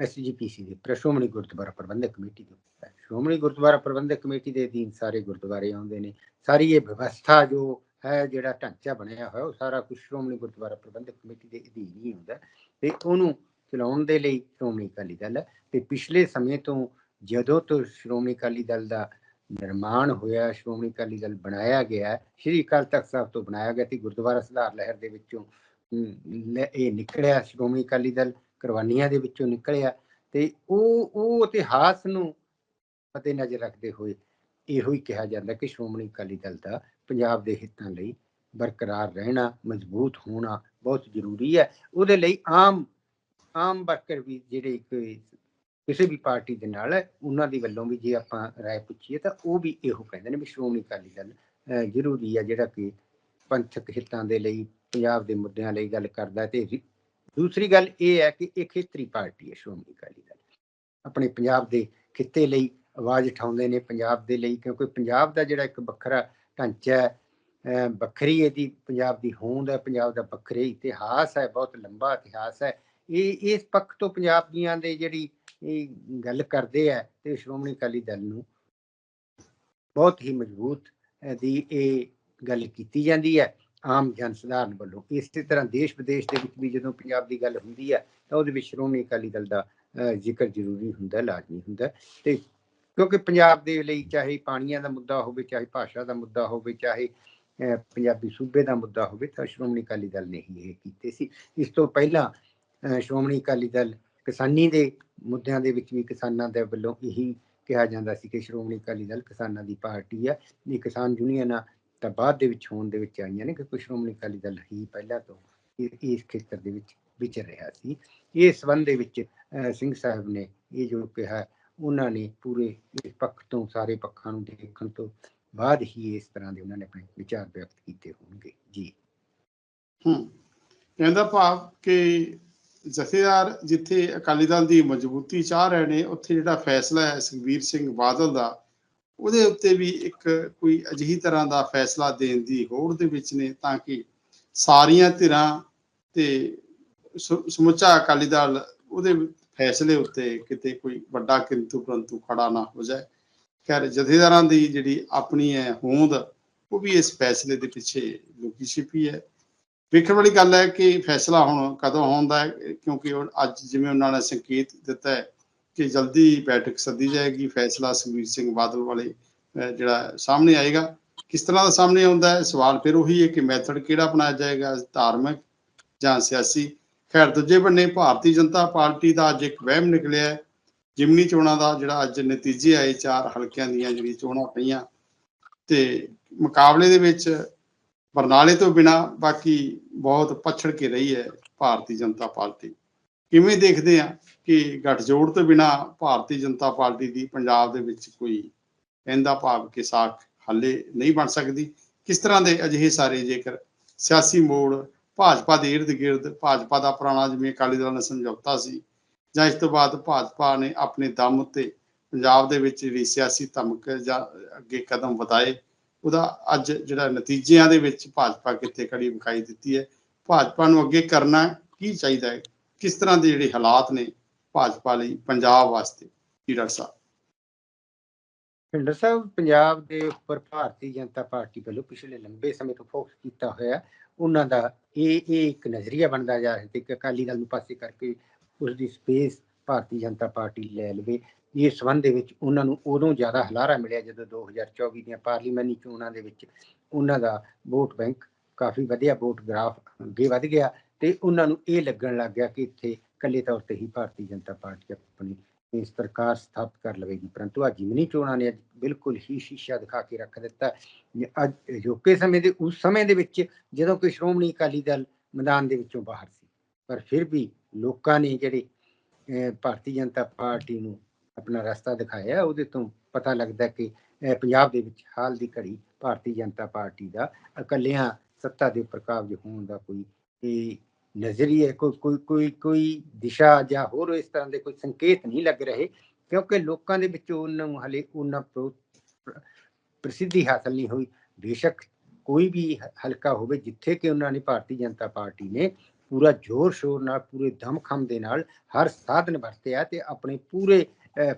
ਐਸਜੀਪੀਸੀ ਦੇ ਉੱਪਰ ਸ਼੍ਰੋਮਣੀ ਗੁਰਦੁਆਰਾ ਪ੍ਰਬੰਧਕ ਕਮੇਟੀ ਦੇ ਉੱਪਰ ਸ਼੍ਰੋਮਣੀ ਗੁਰਦੁਆਰਾ ਪ੍ਰਬੰਧਕ ਕਮੇਟੀ ਦੇ ਅਧੀਨ ਸਾਰੇ ਗੁਰਦੁਆਰੇ ਆਉਂਦੇ ਨੇ। ਸਾਰੀ ਇਹ ਵਿਵਸਥਾ ਜੋ ਹੈ ਜਿਹੜਾ ਢਾਂਚਾ ਬਣਿਆ ਹੋਇਆ ਉਹ ਸਾਰਾ ਕੁਝ ਸ਼੍ਰੋਮਣੀ ਗੁਰਦੁਆਰਾ ਪ੍ਰਬੰਧਕ ਕਮੇਟੀ ਦੇ ਅਧੀਨ ਹੀ ਹੁੰਦਾ ਹੈ। ਤੇ ਉਹਨੂੰ ਚਲਾਉਣ ਦੇ ਲਈ ਸ਼੍ਰੋਮਣੀ ਅਕਾਲੀ ਦਲ ਹੈ। ਤੇ ਪਿਛਲੇ ਸਮੇਂ ਤੋਂ ਜਦੋਂ ਤੋਂ ਸ਼੍ਰੋਮਣੀ ਅਕਾਲੀ ਦਲ ਦਾ ਨਿਰਮਾਣ ਹੋਇਆ ਸ਼੍ਰੋਮਣੀ ਅਕਾਲੀ ਦਲ ਬਣਾਇਆ ਗਿਆ ਸ਼੍ਰੀ ਅਕਾਲ ਤਖਤ ਸਾਹਿਬ ਤੋਂ ਬਣਾਇਆ ਗਿਆ ਤੇ ਗੁਰਦੁਆਰਾ ਸੁਧਾਰ ਲਹਿਰ ਦੇ ਵਿੱਚੋਂ ਅਮ, ਇਹ ਨਿਕਲਿਆ ਸ਼੍ਰੋਮਣੀ ਅਕਾਲੀ ਦਲ। ਕੁਰਬਾਨੀਆਂ ਦੇ ਵਿੱਚੋਂ ਨਿਕਲਿਆ ਤੇ ਉਹ ਉਹ ਇਤਿਹਾਸ ਨੂੰ ਮੱਦੇ ਨਜ਼ਰ ਰੱਖਦੇ ਹੋਏ ਇਹੋ ਹੀ ਕਿਹਾ ਜਾਂਦਾ ਕਿ ਸ਼੍ਰੋਮਣੀ ਅਕਾਲੀ ਦਲ ਦਾ ਪੰਜਾਬ ਦੇ ਹਿੱਤਾਂ ਲਈ ਬਰਕਰਾਰ ਰਹਿਣਾ ਮਜ਼ਬੂਤ ਹੋਣਾ ਬਹੁਤ ਜ਼ਰੂਰੀ ਹੈ। ਉਹਦੇ ਲਈ ਆਮ ਆਮ ਵਰਕਰ ਵੀ ਜਿਹੜੇ ਕਿਸੇ ਵੀ ਪਾਰਟੀ ਦੇ ਨਾਲ ਹੈ ਉਹਨਾਂ ਦੀ ਵੱਲੋਂ ਵੀ ਜੇ ਆਪਾਂ ਰਾਏ ਪੁੱਛੀਏ ਤਾਂ ਉਹ ਵੀ ਇਹੋ ਕਹਿੰਦੇ ਨੇ ਵੀ ਸ਼੍ਰੋਮਣੀ ਅਕਾਲੀ ਦਲ ਅਹ, ਜ਼ਰੂਰੀ ਹੈ ਜਿਹੜਾ ਕਿ ਪੰਥਕ ਹਿੱਤਾਂ ਦੇ ਲਈ ਪੰਜਾਬ ਦੇ ਮੁੱਦਿਆਂ ਲਈ ਗੱਲ ਕਰਦਾ ਹੈ ਤੇ ਦੂਸਰੀ ਗੱਲ ਇਹ ਹੈ ਕਿ ਇਹ ਖੇਤਰੀ ਪਾਰਟੀ ਹੈ, ਸ਼੍ਰੋਮਣੀ ਅਕਾਲੀ ਦਲ। ਆਪਣੇ ਪੰਜਾਬ ਦੇ ਖਿੱਤੇ ਲਈ ਆਵਾਜ਼ ਉਠਾਉਂਦੇ ਨੇ ਪੰਜਾਬ ਦੇ ਲਈ, ਕਿਉਂਕਿ ਪੰਜਾਬ ਦਾ ਜਿਹੜਾ ਇੱਕ ਵੱਖਰਾ ਢਾਂਚਾ ਹੈ ਵੱਖਰੀ ਇਹਦੀ ਪੰਜਾਬ ਦੀ ਹੋਂਦ ਹੈ, ਪੰਜਾਬ ਦਾ ਵੱਖਰੇ ਇਤਿਹਾਸ ਹੈ, ਬਹੁਤ ਲੰਬਾ ਇਤਿਹਾਸ ਹੈ। ਇਹ, ਇਸ ਪੱਖ ਤੋਂ ਪੰਜਾਬ ਦੀਆਂ ਦੇ ਜਿਹੜੀ ਇਹ ਗੱਲ ਕਰਦੇ ਆ ਤੇ ਸ਼੍ਰੋਮਣੀ ਅਕਾਲੀ ਦਲ ਨੂੰ ਬਹੁਤ ਹੀ ਮਜ਼ਬੂਤ ਦੀ ਇਹ ਗੱਲ ਕੀਤੀ ਜਾਂਦੀ ਹੈ। ਆਮ ਜਨ ਸਧਾਰਨ ਵੱਲੋਂ ਇਸੇ ਤਰ੍ਹਾਂ ਦੇਸ਼ ਵਿਦੇਸ਼ ਦੇ ਵਿੱਚ ਵੀ ਜਦੋਂ ਪੰਜਾਬ ਦੀ ਗੱਲ ਹੁੰਦੀ ਹੈ, ਤਾਂ ਉਹਦੇ ਵਿੱਚ ਸ਼੍ਰੋਮਣੀ ਅਕਾਲੀ ਦਲ ਦਾ ਜ਼ਿਕਰ ਜ਼ਰੂਰੀ ਹੁੰਦਾ ਲਾਜ਼ਮੀ ਹੁੰਦਾ। ਤੇ ਕਿਉਂਕਿ ਪੰਜਾਬ ਦੇ ਲਈ ਚਾਹੇ ਪਾਣੀਆਂ ਦਾ ਮੁੱਦਾ ਹੋਵੇ, ਚਾਹੇ ਭਾਸ਼ਾ ਦਾ ਮੁੱਦਾ ਹੋਵੇ, ਚਾਹੇ ਪੰਜਾਬੀ ਸੂਬੇ ਦਾ ਮੁੱਦਾ ਹੋਵੇ, ਤਾਂ ਸ਼੍ਰੋਮਣੀ ਅਕਾਲੀ ਦਲ ਨੇ ਹੀ ਇਹ ਕੀਤੇ ਸੀ। ਇਸ ਤੋਂ ਪਹਿਲਾਂ ਸ਼੍ਰੋਮਣੀ ਅਕਾਲੀ ਦਲ ਕਿਸਾਨੀ ਦੇ ਮੁੱਦਿਆਂ ਦੇ ਵਿੱਚ ਵੀ ਕਿਸਾਨਾਂ ਦੇ ਵੱਲੋਂ ਇਹੀ ਕਿਹਾ ਜਾਂਦਾ ਸੀ ਕਿ ਸ਼੍ਰੋਮਣੀ ਅਕਾਲੀ ਦਲ ਕਿਸਾਨਾਂ ਦੀ ਪਾਰਟੀ ਹੈ। ਇਹ ਕਿਸਾਨ ਯੂਨੀਅਨਾਂ ਤਾਂ ਬਾਅਦ ਦੇ ਵਿੱਚ ਹੋਣ ਦੇ ਵਿੱਚ ਆਈਆਂ ਨੇ ਕਿਉਂਕਿ ਸ਼੍ਰੋਮਣੀ ਅਕਾਲੀ ਦਲ ਹੀ ਪਹਿਲਾਂ ਤੋਂ ਇਸ ਖੇਤਰ ਦੇ ਵਿੱਚ ਵਿਚਰ ਰਿਹਾ ਸੀ। ਇਸ ਸੰਬੰਧ ਦੇ ਵਿੱਚ ਸਿੰਘ ਸਾਹਿਬ ਨੇ ਇਹ ਜੋ ਕਿਹਾ, ਉਹਨਾਂ ਨੇ ਪੂਰੇ ਇਸ ਪੱਖ ਤੋਂ ਸਾਰੇ ਪੱਖਾਂ ਨੂੰ ਦੇਖਣ ਤੋਂ ਬਾਅਦ ਹੀ ਇਸ ਤਰ੍ਹਾਂ ਦੇ ਉਹਨਾਂ ਨੇ ਆਪਣੇ ਵਿਚਾਰ ਵਿਅਕਤ ਕੀਤੇ ਹੋਣਗੇ। ਜੀ। ਹੂੰ। ਕਹਿੰਦਾ ਭਾਵ ਕਿ ਜਥੇਦਾਰ ਜਿੱਥੇ ਅਕਾਲੀ ਦਲ ਦੀ ਮਜ਼ਬੂਤੀ ਚਾਹ ਰਹੇ ਨੇ, ਉੱਥੇ ਜਿਹੜਾ ਫੈਸਲਾ ਹੈ ਸੁਖਬੀਰ ਸਿੰਘ ਬਾਦਲ ਦਾ ਉਹਦੇ ਉੱਤੇ ਵੀ ਇੱਕ ਕੋਈ ਅਜਿਹੀ ਤਰ੍ਹਾਂ ਦਾ ਫੈਸਲਾ ਦੇਣ ਦੀ ਹੋੜ ਦੇ ਵਿੱਚ ਨੇ, ਤਾਂ ਕਿ ਸਾਰੀਆਂ ਧਿਰਾਂ ਤੇ ਸਮੁੱਚਾ ਅਕਾਲੀ ਦਲ ਉਹਦੇ ਫੈਸਲੇ ਉੱਤੇ ਕਿਤੇ ਕੋਈ ਵੱਡਾ ਕਿੰਤੂ ਪਰੰਤੂ ਖੜਾ ਨਾ ਹੋ ਜਾਏ। ਖੈਰ, ਜਥੇਦਾਰਾਂ ਦੀ ਜਿਹੜੀ ਆਪਣੀ ਹੈ ਹੋਂਦ, ਉਹ ਵੀ ਇਸ ਫੈਸਲੇ ਦੇ ਪਿੱਛੇ ਲੁਕੀ ਛਿਪੀ ਹੈ। ਵੇਖਣ ਵਾਲੀ ਗੱਲ ਹੈ ਕਿ ਫੈਸਲਾ ਹੁਣ ਕਦੋਂ ਹੁੰਦਾ ਹੈ, ਕਿਉਂਕਿ ਅੱਜ ਜਿਵੇਂ ਉਹਨਾਂ ਨੇ ਸੰਕੇਤ ਦਿੱਤਾ ਹੈ ਕਿ ਜਲਦੀ ਬੈਠਕ ਸੱਦੀ ਜਾਏਗੀ। ਫੈਸਲਾ ਸੁਖਬੀਰ ਸਿੰਘ ਬਾਦਲ ਵਾਲੇ ਜਿਹੜਾ ਸਾਹਮਣੇ ਆਏਗਾ। ਕਿਸ ਤਰ੍ਹਾਂ ਦਾ ਸਾਹਮਣੇ ਆਉਂਦਾ ਹੈ? ਸਵਾਲ ਫਿਰ ਉਹੀ ਹੈ ਕਿ ਮੈਥਡ ਕਿਹੜਾ ਅਪਣਾਇਆ ਜਾਏਗਾ? ਧਾਰਮਿਕ ਜਾਂ ਸਿਆਸੀ? ਖੈਰ, ਦੂਜੇ ਬੰਨੇ ਭਾਰਤੀ ਜਨਤਾ ਪਾਰਟੀ ਦਾ ਅੱਜ ਇੱਕ ਵਹਿਮ ਨਿਕਲਿਆ ਜਿਮਨੀ ਚੋਣਾਂ ਦਾ ਜਿਹੜਾ ਅੱਜ ਨਤੀਜੇ ਆਏ, ਚਾਰ ਹਲਕਿਆਂ ਦੀਆਂ ਜਿਹੜੀ ਚੋਣਾਂ ਪਈਆਂ। ਤੇ ਮੁਕਾਬਲੇ ਦੇ ਵਿੱਚ ਬਰਨਾਲੇ ਤੋਂ ਬਿਨਾ ਬਾਕੀ ਬਹੁਤ ਪਛੜ ਕੇ ਰਹੀ ਹੈ ਭਾਰਤੀ ਜਨਤਾ ਪਾਰਟੀ। ਕਿਵੇਂ ਦੇਖਦੇ ਆ ਕਿ ਗੱਠਜੋੜ ਤੋਂ ਬਿਨਾ ਭਾਰਤੀ ਜਨਤਾ ਪਾਰਟੀ ਦੀ ਪੰਜਾਬ ਦੇ ਵਿੱਚ ਕੋਈ ਕਹਿੰਦਾ ਭਾਵ ਕਿ ਸਾਖ ਹੱਲੇ ਨਹੀਂ ਬਣ ਸਕਦੀ? ਕਿਸ ਤਰ੍ਹਾਂ ਦੇ ਅਜਿਹੇ ਸਾਰੇ ਜੇਕਰ ਸਿਆਸੀ ਮੋੜ, ਭਾਜਪਾ ਦੇ ਇਰਦ ਗਿਰਦ, ਭਾਜਪਾ ਦਾ ਪੁਰਾਣਾ ਜਿਵੇਂ ਅਕਾਲੀ ਦਲ ਨਾਲ ਸਮਝੌਤਾ ਸੀ, ਜਾਂ ਇਸ ਤੋਂ ਬਾਅਦ ਭਾਜਪਾ ਨੇ ਆਪਣੇ ਦਮ ਉੱਤੇ ਪੰਜਾਬ ਦੇ ਵਿੱਚ ਜਿਹੜੀ ਸਿਆਸੀ ਧਮਕ ਜਾਂ ਅੱਗੇ ਕਦਮ ਵਧਾਏ, ਉਹਦਾ ਅੱਜ ਜਿਹੜਾ ਨਤੀਜਿਆਂ ਦੇ ਵਿੱਚ ਭਾਜਪਾ ਕਿੱਥੇ ਖੜੀ ਵਿਖਾਈ ਦਿੱਤੀ ਹੈ? ਭਾਜਪਾ ਨੂੰ ਅੱਗੇ ਕਰਨਾ ਕੀ ਚਾਹੀਦਾ ਹੈ? ਕਿਸ ਤਰ੍ਹਾਂ ਦੇ ਜਿਹੜੇ ਹਾਲਾਤ ਨੇ ਭਾਜਪਾ ਲਈ ਪੰਜਾਬ ਵਾਸਤੇ? ਕੀ ਡਾਕਟਰ ਸਾਹਿਬ। ਭਿੰਡਰ ਸਾਹਿਬ, ਪੰਜਾਬ ਦੇ ਉੱਪਰ ਭਾਰਤੀ ਜਨਤਾ ਪਾਰਟੀ ਵੱਲੋਂ ਪਿਛਲੇ ਲੰਬੇ ਸਮੇਂ ਤੋਂ ਫੋਕਸ ਕੀਤਾ ਹੋਇਆ ਉਹਨਾਂ ਦਾ ਇਹ ਇਹ ਇੱਕ ਨਜ਼ਰੀਆ ਬਣਦਾ ਜਾ ਰਿਹਾ ਤੇ ਅਕਾਲੀ ਦਲ ਨੂੰ ਪਾਸੇ ਕਰਕੇ ਉਸ ਦੀ ਸਪੇਸ ਭਾਰਤੀ ਜਨਤਾ ਪਾਰਟੀ ਲੈ ਲਵੇ, ਇਸ ਸੰਬੰਧ ਦੇ ਵਿੱਚ ਉਹਨਾਂ ਨੂੰ ਉਦੋਂ ਜ਼ਿਆਦਾ ਹਲਾਰਾ ਮਿਲਿਆ ਜਦੋਂ 2024 ਦੀਆਂ ਪਾਰਲੀਮਾਨੀ ਚੋਣਾਂ ਦੇ ਵਿੱਚ ਉਹਨਾਂ ਦਾ ਵੋਟ ਬੈਂਕ ਕਾਫੀ ਵਧੀਆ ਵੋਟ ਗ੍ਰਾਫ ਅੱਗੇ ਵਧ ਗਿਆ ਤੇ ਉਹਨਾਂ ਨੂੰ ਇਹ ਲੱਗਣ ਲੱਗ ਗਿਆ ਕਿ ਇੱਥੇ ਇਕੱਲੇ ਤੌਰ ਤੇ ਹੀ ਭਾਰਤੀ ਜਨਤਾ ਪਾਰਟੀ ਆਪਣੀ ਇਹ ਸਰਕਾਰ ਸਥਾਪਿਤ ਕਰ ਲਵੇਗੀ, ਪਰੰਤੂ ਅੱਜ ਜਿਮਨੀ ਚੋਣਾਂ ਨੇ ਅੱਜ ਬਿਲਕੁਲ ਹੀ ਸ਼ੀਸ਼ਾ ਦਿਖਾ ਕੇ ਰੱਖ ਦਿੱਤਾ। ਅੱਜ ਅਜੋਕੇ ਸਮੇਂ ਦੇ, ਉਸ ਸਮੇਂ ਦੇ ਵਿੱਚ ਜਦੋਂ ਕਿ ਸ਼੍ਰੋਮਣੀ ਅਕਾਲੀ ਦਲ ਮੈਦਾਨ ਦੇ ਵਿੱਚੋਂ ਬਾਹਰ ਸੀ, ਪਰ ਫਿਰ ਵੀ ਲੋਕਾਂ ਨੇ ਜਿਹੜੇ ਭਾਰਤੀ ਜਨਤਾ ਪਾਰਟੀ ਨੂੰ ਆਪਣਾ ਰਸਤਾ ਦਿਖਾਇਆ, ਉਹਦੇ ਤੋਂ ਪਤਾ ਲੱਗਦਾ ਕਿ ਪੰਜਾਬ ਦੇ ਵਿੱਚ ਹਾਲ ਦੀ ਘੜੀ ਭਾਰਤੀ ਜਨਤਾ ਪਾਰਟੀ ਦਾ ਇਕੱਲਿਆਂ ਸੱਤਾ ਦੇ ਉੱਪਰ ਕਾਬਜ ਹੋਣ ਦਾ ਕੋਈ ਇਹ ਨਜ਼ਰੀਏ ਕੋਈ ਕੋਈ ਕੋਈ ਕੋਈ ਦਿਸ਼ਾ ਜਾਂ ਹੋਰ ਇਸ ਤਰ੍ਹਾਂ ਦੇ ਕੋਈ ਸੰਕੇਤ ਨਹੀਂ ਲੱਗ ਰਹੇ ਕਿਉਂਕਿ ਲੋਕਾਂ ਦੇ ਵਿੱਚ ਉਹਨਾਂ ਨੂੰ ਹਲੇ ਉਹਨਾਂ ਪ੍ਰਸਿੱਧੀ ਹਾਸਲ ਨਹੀਂ ਹੋਈ ਬੇਸ਼ੱਕ ਕੋਈ ਵੀ ਹਲਕਾ ਹੋਵੇ ਜਿੱਥੇ ਕਿ ਉਹਨਾਂ ਨੇ ਭਾਰਤੀ ਜਨਤਾ ਪਾਰਟੀ ਨੇ ਪੂਰਾ ਜ਼ੋਰ ਸ਼ੋਰ ਨਾਲ ਪੂਰੇ ਦਮਖਮ ਦੇ ਨਾਲ ਹਰ ਸਾਧਨ ਵਰਤਿਆ ਤੇ ਆਪਣੇ ਪੂਰੇ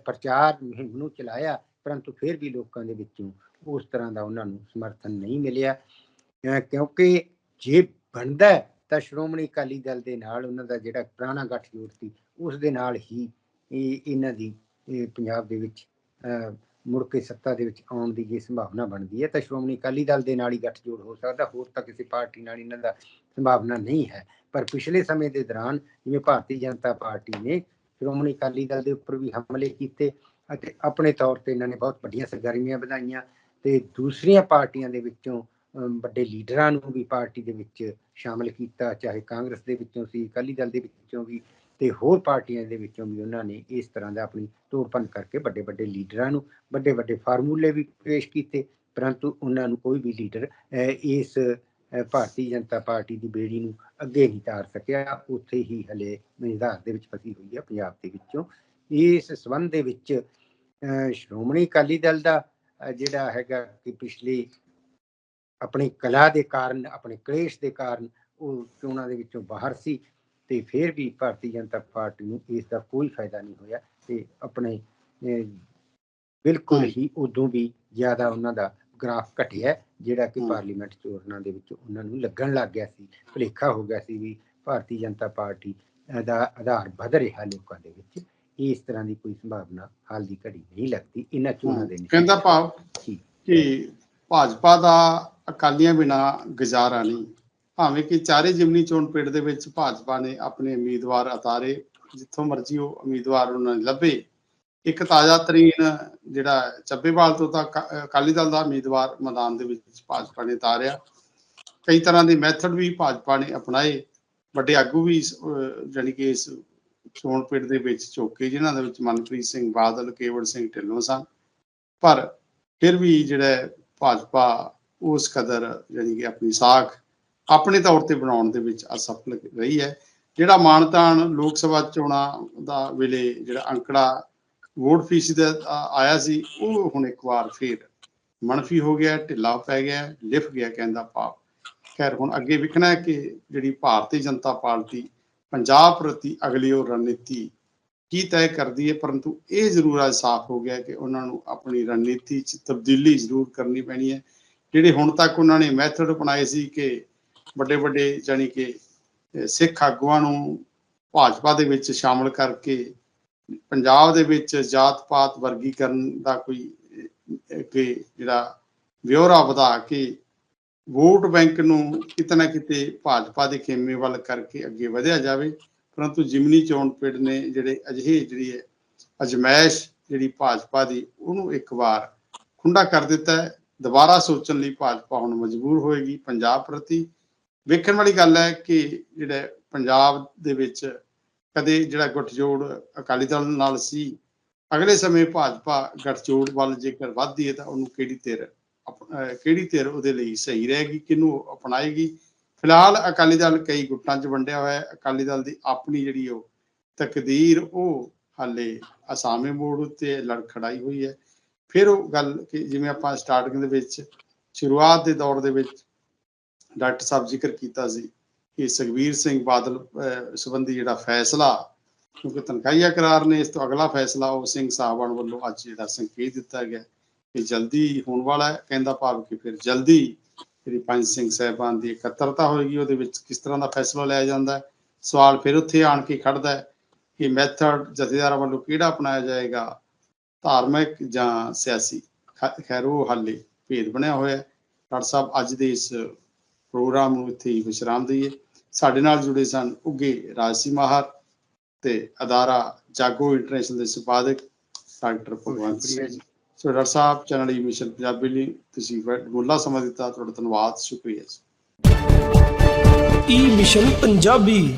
ਪ੍ਰਚਾਰ ਮੁਹਿੰਮ ਨੂੰ ਚਲਾਇਆ ਪਰੰਤੂ ਫਿਰ ਵੀ ਲੋਕਾਂ ਦੇ ਵਿੱਚੋਂ ਉਸ ਤਰ੍ਹਾਂ ਦਾ ਉਹਨਾਂ ਨੂੰ ਸਮਰਥਨ ਨਹੀਂ ਮਿਲਿਆ ਅਹ, ਕਿਉਂਕਿ ਜੇ ਬਣਦਾ ਤਾਂ ਸ਼੍ਰੋਮਣੀ ਅਕਾਲੀ ਦਲ ਦੇ ਨਾਲ ਉਹਨਾਂ ਦਾ ਜਿਹੜਾ ਪੁਰਾਣਾ ਗੱਠਜੋੜ ਸੀ, ਉਸ ਦੇ ਨਾਲ ਹੀ ਇਹ ਇਹਨਾਂ ਦੀ, ਇਹ ਪੰਜਾਬ ਦੇ ਵਿੱਚ ਮੁੜ ਕੇ ਸੱਤਾ ਦੇ ਵਿੱਚ ਆਉਣ ਦੀ ਜੇ ਸੰਭਾਵਨਾ ਬਣਦੀ ਹੈ। ਤਾਂ ਸ਼੍ਰੋਮਣੀ ਅਕਾਲੀ ਦਲ ਦੇ ਨਾਲ ਹੀ ਗੱਠਜੋੜ ਹੋ ਸਕਦਾ, ਹੋਰ ਤਾਂ ਕਿਸੇ ਪਾਰਟੀ ਨਾਲ ਇਹਨਾਂ ਦਾ ਸੰਭਾਵਨਾ ਨਹੀਂ ਹੈ। ਪਰ ਪਿਛਲੇ ਸਮੇਂ ਦੇ ਦੌਰਾਨ ਜਿਵੇਂ ਭਾਰਤੀ ਜਨਤਾ ਪਾਰਟੀ ਨੇ ਸ਼੍ਰੋਮਣੀ ਅਕਾਲੀ ਦਲ ਦੇ ਉੱਪਰ ਵੀ ਹਮਲੇ ਕੀਤੇ ਅਤੇ ਆਪਣੇ ਤੌਰ ਤੇ ਇਹਨਾਂ ਨੇ ਬਹੁਤ ਵੱਡੀਆਂ ਸਰਗਰਮੀਆਂ ਵਧਾਈਆਂ ਤੇ ਦੂਸਰੀਆਂ ਪਾਰਟੀਆਂ ਦੇ ਵਿੱਚੋਂ ਵੱਡੇ ਲੀਡਰਾਂ ਨੂੰ ਵੀ ਪਾਰਟੀ ਦੇ ਵਿੱਚ ਸ਼ਾਮਲ ਕੀਤਾ, ਚਾਹੇ ਕਾਂਗਰਸ ਦੇ ਵਿੱਚੋਂ ਸੀ, ਅਕਾਲੀ ਦਲ ਦੇ ਵਿੱਚੋਂ ਵੀ ਤੇ ਹੋਰ ਪਾਰਟੀਆਂ ਦੇ ਵਿੱਚੋਂ ਵੀ ਉਹਨਾਂ ਨੇ ਇਸ ਤਰ੍ਹਾਂ ਦਾ ਆਪਣੀ ਤੋੜਪੰਨ ਕਰਕੇ ਵੱਡੇ ਵੱਡੇ ਲੀਡਰਾਂ ਨੂੰ ਵੱਡੇ ਵੱਡੇ ਫਾਰਮੂਲੇ ਵੀ ਪੇਸ਼ ਕੀਤੇ, ਪਰੰਤੂ ਉਹਨਾਂ ਨੂੰ ਕੋਈ ਵੀ ਲੀਡਰ ਇਸ ਭਾਰਤੀ ਜਨਤਾ ਪਾਰਟੀ ਦੀ ਬੇੜੀ ਨੂੰ ਅੱਗੇ ਨਹੀਂ ਤਾਰ ਸਕਿਆ। ਉੱਥੇ ਹੀ ਹਲੇ ਮਜ਼ਦਾਰ ਦੇ ਵਿੱਚ ਫਸੀ ਹੋਈ ਹੈ ਪੰਜਾਬ ਦੇ ਵਿੱਚੋਂ। ਇਸ ਸੰਬੰਧ ਦੇ ਵਿੱਚ ਸ਼੍ਰੋਮਣੀ ਅਕਾਲੀ ਦਲ ਦਾ ਜਿਹੜਾ ਹੈਗਾ ਕਿ ਪਿਛਲੀ ਆਪਣੀ ਕਲਾ ਦੇ ਕਾਰਨ ਆਪਣੇ ਕਲੇਸ਼ ਦੇ ਕਾਰਨ ਉਹ ਚੋਣਾਂ ਦੇ ਵਿੱਚੋਂ ਬਾਹਰ ਸੀ ਤੇ ਫਿਰ ਵੀ ਭਾਰਤੀ ਜਨਤਾ ਪਾਰਟੀ ਨੂੰ ਇਸ ਦਾ ਕੋਈ ਫਾਇਦਾ ਨਹੀਂ ਹੋਇਆ ਤੇ ਆਪਣੇ ਬਿਲਕੁਲ ਹੀ ਉਦੋਂ ਵੀ ਜ਼ਿਆਦਾ ਉਹਨਾਂ ਦਾ ਗ੍ਰਾਫ ਘਟਿਆ ਜਿਹੜਾ ਕਿ। ਪਾਰਲੀਮੈਂਟ ਚੋਣਾਂ ਦੇ ਵਿੱਚ ਉਹਨਾਂ ਨੂੰ ਲੱਗਣ ਲੱਗ ਗਿਆ ਸੀ ਭੁਲੇਖਾ ਹੋ ਗਿਆ ਸੀ ਵੀ ਭਾਰਤੀ ਜਨਤਾ ਪਾਰਟੀ ਦਾ ਆਧਾਰ ਵਧ ਰਿਹਾ ਲੋਕਾਂ ਦੇ ਵਿੱਚ ਇਸ ਤਰ੍ਹਾਂ ਦੀ ਕੋਈ ਸੰਭਾਵਨਾ ਹਾਲ ਦੀ ਘੜੀ ਨਹੀਂ ਲੱਗਦੀ ਇਹਨਾਂ ਚੋਣਾਂ ਦੇ ਕਹਿੰਦਾ ਭਾਵ। ਕਿ ਭਾਜਪਾ ਦਾ ਅਕਾਲੀਆਂ ਬਿਨਾ ਗੁਜ਼ਾਰਾ ਨਹੀਂ। ਭਾਵੇਂ ਕਿ ਚਾਰੇ ਜਿਮਨੀ ਚੋਣ ਪਿੰਡ ਦੇ ਵਿੱਚ ਭਾਜਪਾ ਨੇ ਆਪਣੇ ਉਮੀਦਵਾਰ ਉਤਾਰੇ ਜਿੱਥੋਂ ਮਰਜ਼ੀ ਉਹ ਉਮੀਦਵਾਰ ਉਹਨਾਂ ਨੇ ਲੱਭੇ। ਇੱਕ ਤਾਜ਼ਾ ਤਰੀਨ ਜਿਹੜਾ ਚੱਬੇਵਾਲ ਤੋਂ ਤਾਂ ਅਕਾ- ਅਕਾਲੀ ਦਲ ਦਾ ਉਮੀਦਵਾਰ ਮੈਦਾਨ ਦੇ ਵਿੱਚ ਭਾਜਪਾ ਨੇ ਉਤਾਰਿਆ। ਕਈ ਤਰ੍ਹਾਂ ਦੇ ਮੈਥਡ ਵੀ ਭਾਜਪਾ ਨੇ ਅਪਣਾਏ। ਵੱਡੇ ਆਗੂ ਵੀ ਇਸ, ਜਾਣੀ ਕਿ ਇਸ ਚੋਣ ਪਿੰਡ ਦੇ ਵਿੱਚ ਝੋਕੇ ਜਿਨ੍ਹਾਂ ਦੇ ਵਿੱਚ ਮਨਪ੍ਰੀਤ ਸਿੰਘ ਬਾਦਲ ਕੇਵਲ ਸਿੰਘ ਢਿੱਲੋਂ ਸਨ। ਪਰ ਫਿਰ ਵੀ ਜਿਹੜਾ ਭਾਜਪਾ ਉਸ ਕਦਰ ਜਿਹੜੀ ਕਿ ਆਪਣੀ ਸਾਖ ਆਪਣੇ ਤੌਰ ਤੇ ਬਣਾਉਣ ਦੇ ਵਿੱਚ ਅਸਫਲ ਰਹੀ ਹੈ। ਜਿਹੜਾ ਮਾਨਤਾਨ ਲੋਕ ਸਭਾ ਚੋਣਾਂ ਦਾ ਵੇਲੇ ਜਿਹੜਾ ਅੰਕੜਾ ਵੋਟ ਫੀਸ ਦਾ ਆਇਆ ਸੀ, ਉਹ ਹੁਣ ਇੱਕ ਵਾਰ ਫਿਰ ਮਨਫੀ ਹੋ ਗਿਆ, ਢਿੱਲਾ ਪੈ ਗਿਆ, ਲਿਫ ਗਿਆ ਕਹਿੰਦਾ ਪਾਪ। ਖੈਰ, ਹੁਣ ਅੱਗੇ ਵਿਖਣਾ ਹੈ ਕਿ ਜਿਹੜੀ ਭਾਰਤੀ ਜਨਤਾ ਪਾਰਟੀ ਪੰਜਾਬ ਪ੍ਰਤੀ ਅਗਲੀ ਉਹ ਰਣਨੀਤੀ ਕੀ ਤੈਅ ਕਰਦੀ ਹੈ, ਪਰੰਤੂ ਇਹ ਜ਼ਰੂਰ ਅੱਜ ਸਾਫ਼ ਹੋ ਗਿਆ ਕਿ ਉਹਨਾਂ ਨੂੰ ਆਪਣੀ ਰਣਨੀਤੀ 'ਚ ਤਬਦੀਲੀ ਜ਼ਰੂਰ ਕਰਨੀ ਪੈਣੀ ਹੈ। ਜਿਹੜੇ ਹੁਣ ਤੱਕ ਉਹਨਾਂ ਨੇ ਮੈਥਡ ਅਪਣਾਏ ਸੀ ਕਿ ਵੱਡੇ ਵੱਡੇ ਜਾਣੀ ਕਿ ਸਿੱਖ ਆਗੂਆਂ ਨੂੰ ਭਾਜਪਾ ਦੇ ਵਿੱਚ ਸ਼ਾਮਲ ਕਰਕੇ ਪੰਜਾਬ ਦੇ ਵਿੱਚ ਜਾਤ ਪਾਤ ਵਰਗੀਕਰਨ ਦਾ ਕੋਈ ਕਿ ਜਿਹੜਾ ਵਿਉਰਾ ਵਧਾ ਕੇ ਵੋਟ ਬੈਂਕ ਨੂੰ ਕਿਤੇ ਨਾ ਕਿਤੇ ਭਾਜਪਾ ਦੇ ਖੇਮੇ ਵੱਲ ਕਰਕੇ ਅੱਗੇ ਵਧਿਆ ਜਾਵੇ ਪਰੰਤੂ ਜਿਮਨੀ ਚੋਣ ਪਿੰਡ ਨੇ ਜਿਹੜੇ ਅਜਿਹੇ ਜਿਹੜੀ ਹੈ ਅਜਮਾਇਸ਼ ਜਿਹੜੀ ਭਾਜਪਾ ਦੀ, ਉਹਨੂੰ ਇੱਕ ਵਾਰ ਖੁੰਡਾ ਕਰ ਦਿੱਤਾ ਹੈ। ਦੁਬਾਰਾ ਸੋਚਣ ਲਈ ਭਾਜਪਾ ਹੁਣ ਮਜਬੂਰ ਹੋਏਗੀ ਪੰਜਾਬ ਪ੍ਰਤੀ। ਵੇਖਣ ਵਾਲੀ ਗੱਲ ਹੈ ਕਿ ਜਿਹੜਾ ਪੰਜਾਬ ਦੇ ਵਿੱਚ ਕਦੇ ਜਿਹੜਾ ਗੱਠਜੋੜ ਅਕਾਲੀ ਦਲ ਨਾਲ ਸੀ, ਅਗਲੇ ਸਮੇਂ ਭਾਜਪਾ ਗੱਠਜੋੜ ਵੱਲ ਜੇਕਰ ਵੱਧਦੀ ਹੈ ਤਾਂ ਉਹਨੂੰ ਕਿਹੜੀ ਧਿਰ ਅਪ- ਕਿਹੜੀ ਧਿਰ ਉਹਦੇ ਲਈ ਸਹੀ ਰਹੇਗੀ, ਕਿਹਨੂੰ ਅਪਣਾਏਗੀ? ਫਿਲਹਾਲ ਅਕਾਲੀ ਦਲ ਕਈ ਗੁੱਟਾਂ 'ਚ ਵੰਡਿਆ ਹੋਇਆ ਹੈ। ਅਕਾਲੀ ਦਲ ਦੀ ਆਪਣੀ ਜਿਹੜੀ ਉਹ ਤਕਦੀਰ, ਉਹ ਹਾਲੇ ਅਸਾਮੇ ਮੋੜ ਉੱਤੇ ਲੜਖੜਾਈ ਹੋਈ ਹੈ। ਫਿਰ ਉਹ ਗੱਲ ਕਿ ਜਿਵੇਂ ਆਪਾਂ ਸਟਾਰਟਿੰਗ ਦੇ ਵਿੱਚ, ਸ਼ੁਰੂਆਤ ਦੇ ਦੌਰ ਦੇ ਵਿੱਚ ਡਾਕਟਰ ਸਾਹਿਬ ਜ਼ਿਕਰ ਕੀਤਾ ਸੀ ਕਿ ਸੁਖਬੀਰ ਸਿੰਘ ਬਾਦਲ ਸੰਬੰਧੀ ਜਿਹੜਾ ਫੈਸਲਾ, ਕਿਉਂਕਿ ਤਨਖਾਹੀਆ ਕਰਾਰ ਨੇ, ਇਸ ਤੋਂ ਅਗਲਾ ਫੈਸਲਾ ਉਹ ਸਿੰਘ ਸਾਹਿਬਾਨ ਵੱਲੋਂ ਅੱਜ ਜਿਹੜਾ ਸੰਕੇਤ ਦਿੱਤਾ ਗਿਆ ਕਿ ਜਲਦੀ ਹੋਣ ਵਾਲਾ ਹੈ। ਕਹਿੰਦਾ ਭਾਵ ਕਿ ਫਿਰ ਜਲਦੀ ਜਿਹੜੀ ਪੰਜ ਸਿੰਘ ਸਾਹਿਬਾਨ ਦੀ ਇਕੱਤਰਤਾ ਹੋਏਗੀ ਉਹਦੇ ਵਿੱਚ ਕਿਸ ਤਰ੍ਹਾਂ ਦਾ ਫੈਸਲਾ ਲਿਆ ਜਾਂਦਾ ਹੈ? ਸਵਾਲ ਫਿਰ ਉੱਥੇ ਆਣ ਕੇ ਖੜਦਾ ਹੈ ਕਿ ਮੈਥਡ ਜਥੇਦਾਰਾਂ ਵੱਲੋਂ ਕਿਹੜਾ ਅਪਣਾਇਆ ਜਾਏਗਾ? ਧਾਰਮਿਕ ਜਾਂ ਸਿਆਸੀ? ਖੈਰ ਉਹ ਹਾਲੇ ਭੇਦ ਬਣਿਆ ਹੋਇਆ ਹੈ। ਡਾਕਟਰ ਸਾਹਿਬ ਅੱਜ ਦੇ ਇਸ ਪ੍ਰੋਗਰਾਮ ਨੂੰ ਇੱਥੇ ਹੀ ਵਿਸ਼ਰਾਮ ਦਈਏ। ਸਾਡੇ ਨਾਲ ਜੁੜੇ ਸਨ ਉੱਗੇ ਰਾਜਸੀ ਮਾਹਰ ਤੇ ਅਦਾਰਾ ਜਾਗੋ ਇੰਟਰਨੈਸ਼ਨਲ ਦੇ ਸੰਪਾਦਕ ਡਾਕਟਰ ਭਗਵੰਤ ਸਿੰਘ। ਜੀ। ਸੋ ਸਾਹਿਬ, ਚੈਨਲ ਈ ਮਿਸ਼ਨ ਪੰਜਾਬੀ ਲਈ ਤੁਸੀਂ ਗੋਲਾ ਸਮਾਂ ਦਿੱਤਾ, ਤੁਹਾਡਾ ਧੰਨਵਾਦ, ਸ਼ੁਕਰੀਆ ਜੀ। E mission Punjabi.